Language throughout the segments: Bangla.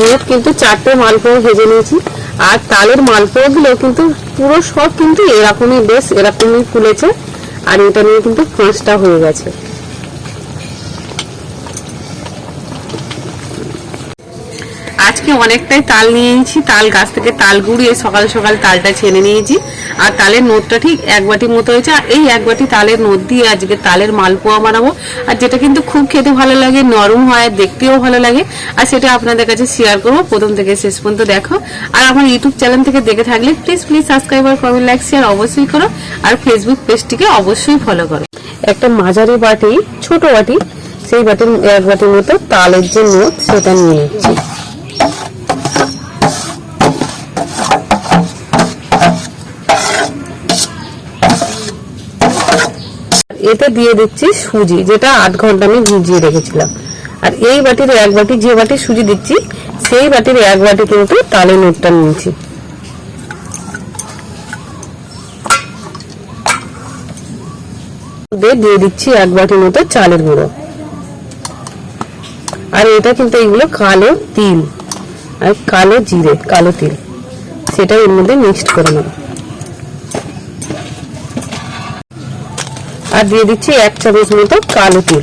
মোট কিন্তু চারটে মালপোয়া ভেজে নিয়েছি। আর তালের মালপোয়াগুলো কিন্তু পুরো সব কিন্তু এরকমই বেশ, এরকমই ফুলেছে। আর এটা নিয়ে কিন্তু পাঁচটা হয়ে গেছে। আজকে অনেকটাই তাল নিয়ে নিয়েছি তাল গাছ থেকে তাল গুঁড়িয়ে সকাল সকাল তালটা ছেনে নিয়েছি। আর তালের নোটটা ঠিক এক বাটি মতো হয়েছে, আর এই এক বাটি তালের নোট দিয়ে আজকে তালের মালপোয়া বানাবো। আর যেটা কিন্তু খুব খেতে ভালো লাগে, নরম হয়, দেখতেও ভালো লাগে, আর সেটা আপনাদের কাছে শেয়ার করব। প্রথম থেকে শেষ পর্যন্ত দেখো। আর আমার ইউটিউব চ্যানেল থেকে দেখে থাকলে প্লিজ প্লিজ সাবস্ক্রাইব আর কমেন্ট লাইক শেয়ার অবশ্যই করো। আর ফেসবুক পেজটিকে অবশ্যই ফলো করো। একটা মাঝারি বাটি, ছোট বাটি, সেই বাটির এক বাটির মতো তালের যে নোট, সেটা নিয়ে নিচ্ছি। এতে দিয়ে দিচ্ছি সুজি, যেটা আধ ঘণ্টা আমি ভিজিয়ে রেখেছিলাম। আর এই বাটির এক বাটি, যে বাটি সুজি দিচ্ছি, সেই বাটির এক বাটি কিন্তু তালে নোটটা নিয়েছি। দিয়ে দিচ্ছি এক বাটির মতো চালের গুঁড়ো। আর এটা কিন্তু এইগুলো কালো তিল, আর কালো জিরে, কালো তিল সেটা এর মধ্যে মিক্সড করে নেব। আর দিয়ে দিচ্ছি এক চামচ মতো কালো তিল।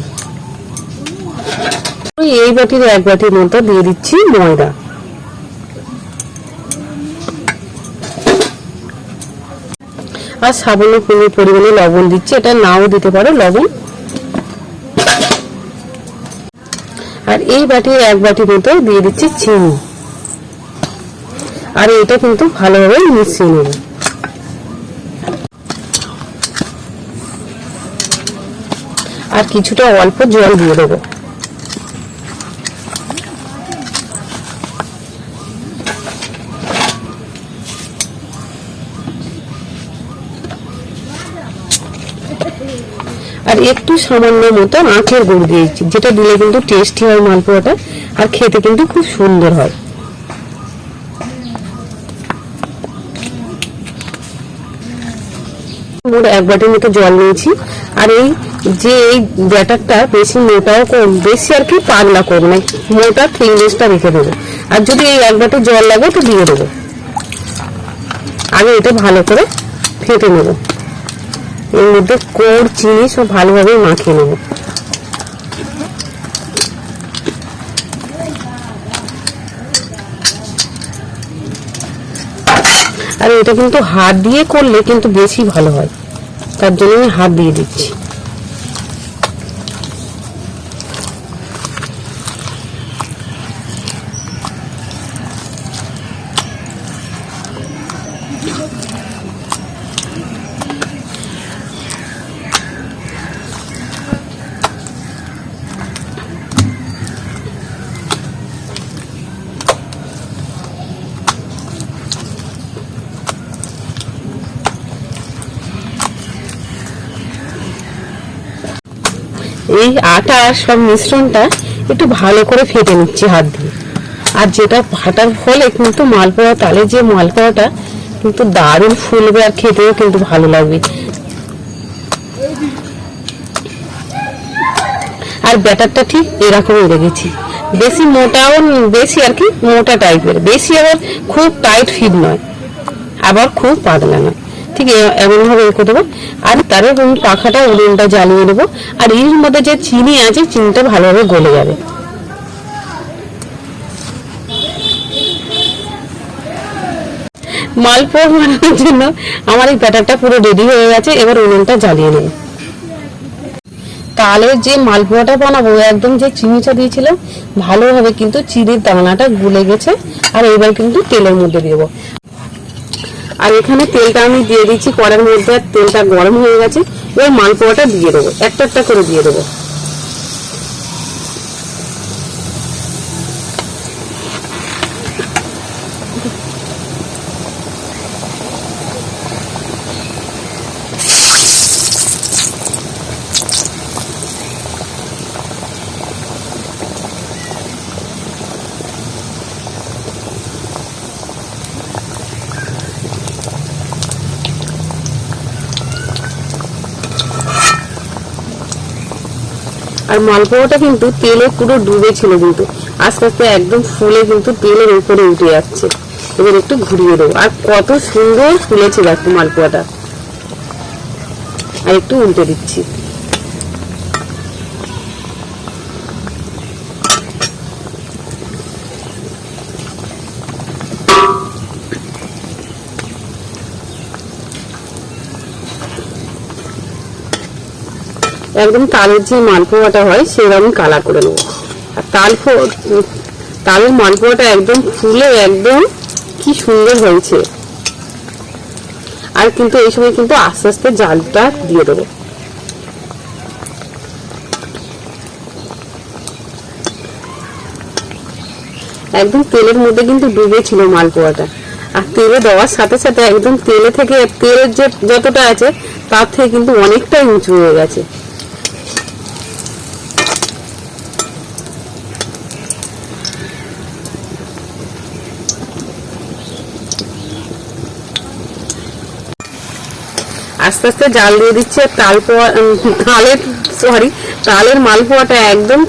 এই বাটির এক বাটির মতো দিয়ে দিচ্ছি ময়দা। আর সামান্য পরি- পরিমাণে লবণ দিচ্ছি, এটা নাও দিতে পারো লবণ। আর এই বাটির এক বাটির মতো দিয়ে দিচ্ছি চিনি। আর এটা কিন্তু ভালোভাবে মিশিয়ে নেব। আর কিছুটা অল্প জল দিয়ে দেবো। আর একটু সামান্য মতো আখের গুড় দিয়েছি, যেটা দিলে কিন্তু টেস্টি হয় মালপোয়াটা, আর খেতে কিন্তু খুব সুন্দর হয়। এক বাটির মতো জল নিয়েছি। আর এই যে এই ব্যাটারটা বেশি মোটাও কম, বেশি আর কি পাগলা করব না মোটা থিকনেসটা রেখে দেবো। আর যদি এই এক বাটি জল লাগে তো দিয়ে দেবো। আগে এটা ভালো করে ফেটে নেব। এর মধ্যে কোড় চিনি সব ভালোভাবে মাখিয়ে নেব। আর এটা কিন্তু হাত দিয়ে করলে কিন্তু বেশি ভালো হয়। তার জন্য আমি হাত দিয়ে দিচ্ছি। এই আটা আর সব মিশ্রণটা একটু ভালো করে ফেটে নিচ্ছি হাত দিয়ে। আর যেটা ফাটার ফলে কিন্তু মালপোয়া তালে যে মালপোয়াটা কিন্তু দারুণ ফুলবে আর খেতেও কিন্তু ভালো লাগবে। আর ব্যাটারটা ঠিক এরকমই রেখেছি। বেশি মোটাও বেশি আর কি মোটা টাইপের বেশি আবার খুব টাইট ফিট নয়। আবার খুব পাতলা নয়। ঠিক এমনভাবে রেখে দেবো। আর তার পাখাটা উনুনটা জ্বালিয়ে দেবো। আর এর মধ্যে যে চিনি আছে, চিনিটা ভালোভাবে গলে যাবে। মালপোয়া বানানোর জন্য আমার এই ব্যাটারটা পুরো রেডি হয়ে গেছে, এবার উনুনটা জ্বালিয়ে নেব। তালের যে মালপোয়াটা বানাবো, একদম যে চিনিটা দিয়েছিলাম, ভালোভাবে কিন্তু চিনির দানাটা গুলে গেছে। আর এবার কিন্তু তেলের মধ্যে দেবো। আর এখানে তেলটা আমি দিয়ে দিচ্ছি কড়ার মধ্যে তেলটা গরম হয়ে গেছে, এবার মালপোয়াটা দিয়ে দেবো, একটা একটা করে দিয়ে দেবো। আর মালপোয়াটা কিন্তু তেলে পুরো ডুবে ছিল কিন্তু। আস্তে আস্তে একদম ফুলে কিন্তু তেলের উপরে উঠে যাচ্ছে। এবার একটু ঘুরিয়ে দেবো। আর কত সুন্দর ফুলেছে দেখো মালপোয়াটা। আর একটু উল্টে দিচ্ছি। একদম তালের যে মালপোয়াটা হয়, সেরকম কালার করে নেব। আর তাল তালের মালপোয়াটা একদম ফুলে একদম কি সুন্দর হয়েছে। আর কিন্তু এই সময় কিন্তু আস্তে আস্তে জালটা দিয়ে দেবো। একদম তেলের মধ্যে কিন্তু ডুবে ছিল মালপোয়াটা। আর তেলে দেওয়ার সাথে সাথে একদম তেলে থেকে তেলের যে যতটা আছে, তার থেকে কিন্তু অনেকটাই উঁচু হয়ে গেছে। আস্তে আস্তে জাল দিয়ে দিচ্ছে তাল পোয়া তালের সরি তালের মালপোয়াটা একদম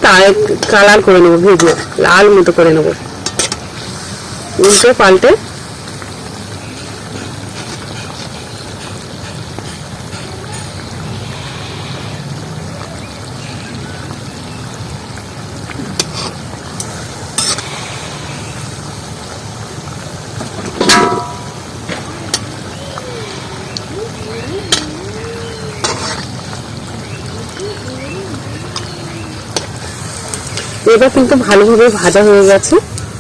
কালার করে নেব ভেজে লাল মতো করে নেব। উল্টে পাল্টে এবার কিন্তু ভালোভাবে ভাজা হয়ে গেছে।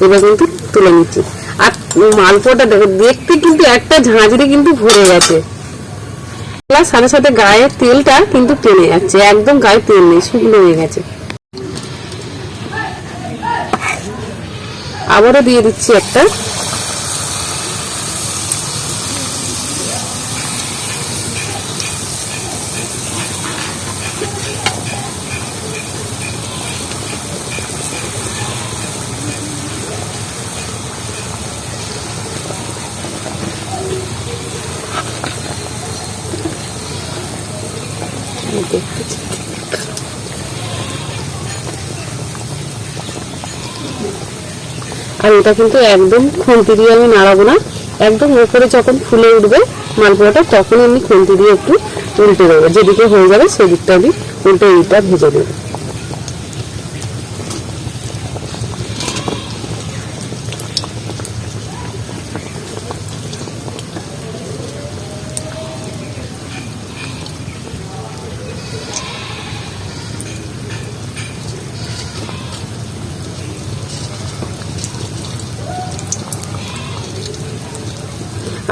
এবার কিন্তু তুলে নিচ্ছি। আর মালপোয়াটা দেখো, দেখতে কিন্তু একটা ঝাঁঝরি কিন্তু ভরে গেছে। সাথে সাথে গায়ের তেলটা কিন্তু টেনে যাচ্ছে, একদম গায়ে তেল নেই, শুকনো হয়ে গেছে। আবারও দিয়ে দিচ্ছি একটা আর এটা কিন্তু একদম খুন্তি দিয়ে আমি নাড়াবো না। একদম উপরে যখন ফুলে উঠবে মালপোয়াটা, তখন আমি খুন্তি দিয়ে একটু উল্টে দেবো। যেদিকে হয়ে যাবে সেদিকটা আমি উল্টে এইটা ভেজে দেবো।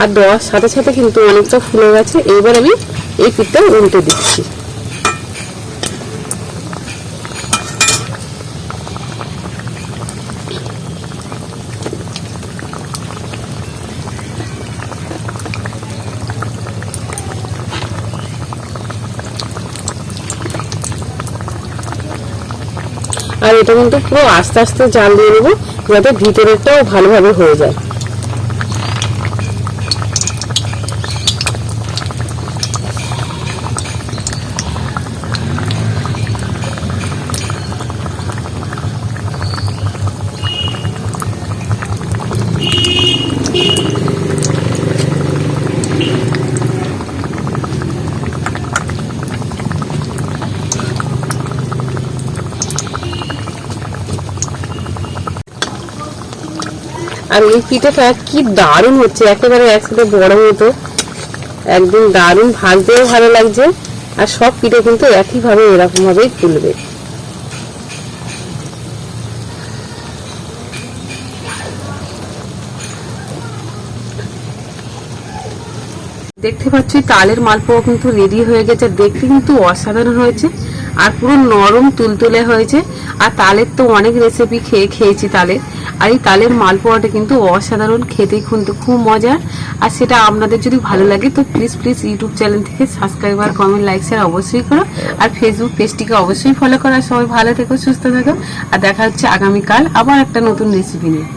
আর দেওয়ার সাথে সাথে কিন্তু অনেকটা ফুলে গেছে। এইবার আমি এই পিঠটা উল্টে দিচ্ছি। আর এটা কিন্তু পুরো আস্তে আস্তে জাল দিয়ে নেব, যাতে ভিতরেরটাও ভালোভাবে হয়ে যায়। আর এই পিঠাটা কি দারুণ হচ্ছে, একেবারে একসাথে বড় মতো। একদম দারুণ, ভাজতেও ভালো লাগছে, আর সব পিঠে কিন্তু একইভাবে এরকম ভাবেই ফুলবে। দেখতে পাচ্ছি, তালের মালপোয়া কিন্তু রেডি হয়ে গেছে, দেখতে কিন্তু অসাধারণ হয়েছে, আর পুরো নরম তুলতুলে হয়েছে, আর তালের তো অনেক রেসিপি খেয়ে খেয়েছি তালের আর এই তালের মালপোয়াটা কিন্তু অসাধারণ, খেতে কিন্তু খুব মজার। আর সেটা আপনাদের যদি ভালো লাগে, তো প্লিজ প্লিজ ইউটিউব চ্যানেল থেকে সাবস্ক্রাইব আর কমেন্ট লাইক শেয়ার অবশ্যই করো। আর ফেসবুক পেজটিকে অবশ্যই ফলো করো। সবাই ভালো থেকো, সুস্থ থাকো। আর দেখা হচ্ছে আগামীকাল আবার একটা নতুন রেসিপি নিয়ে।